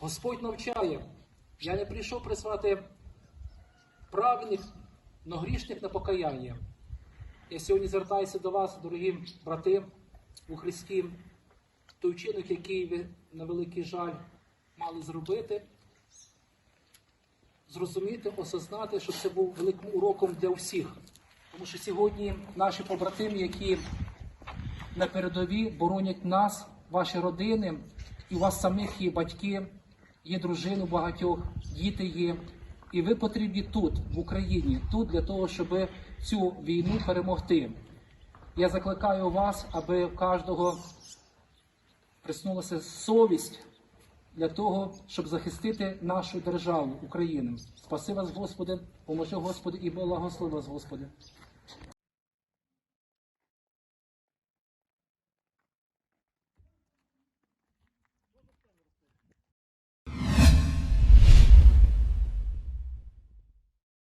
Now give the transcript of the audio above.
Господь навчає. Я не прийшов призвати праведних, но грішних на покаяння. Я сьогодні звертаюся до вас, дорогі брати у Христі, той вчинок, який ви на великий жаль мали зробити, зрозуміти, осознати, що це був великим уроком для всіх. Тому що сьогодні наші побратими, які на передовій боронять нас, ваші родини, і у вас самих є батьки, є дружини у багатьох, діти є. І ви потрібні тут, в Україні, тут для того, щоб цю війну перемогти. Я закликаю вас, аби в кожного приснулася совість для того, щоб захистити нашу державу, Україну. Спаси вас, Господи, поможи, Господи, і благослови вас, Господи.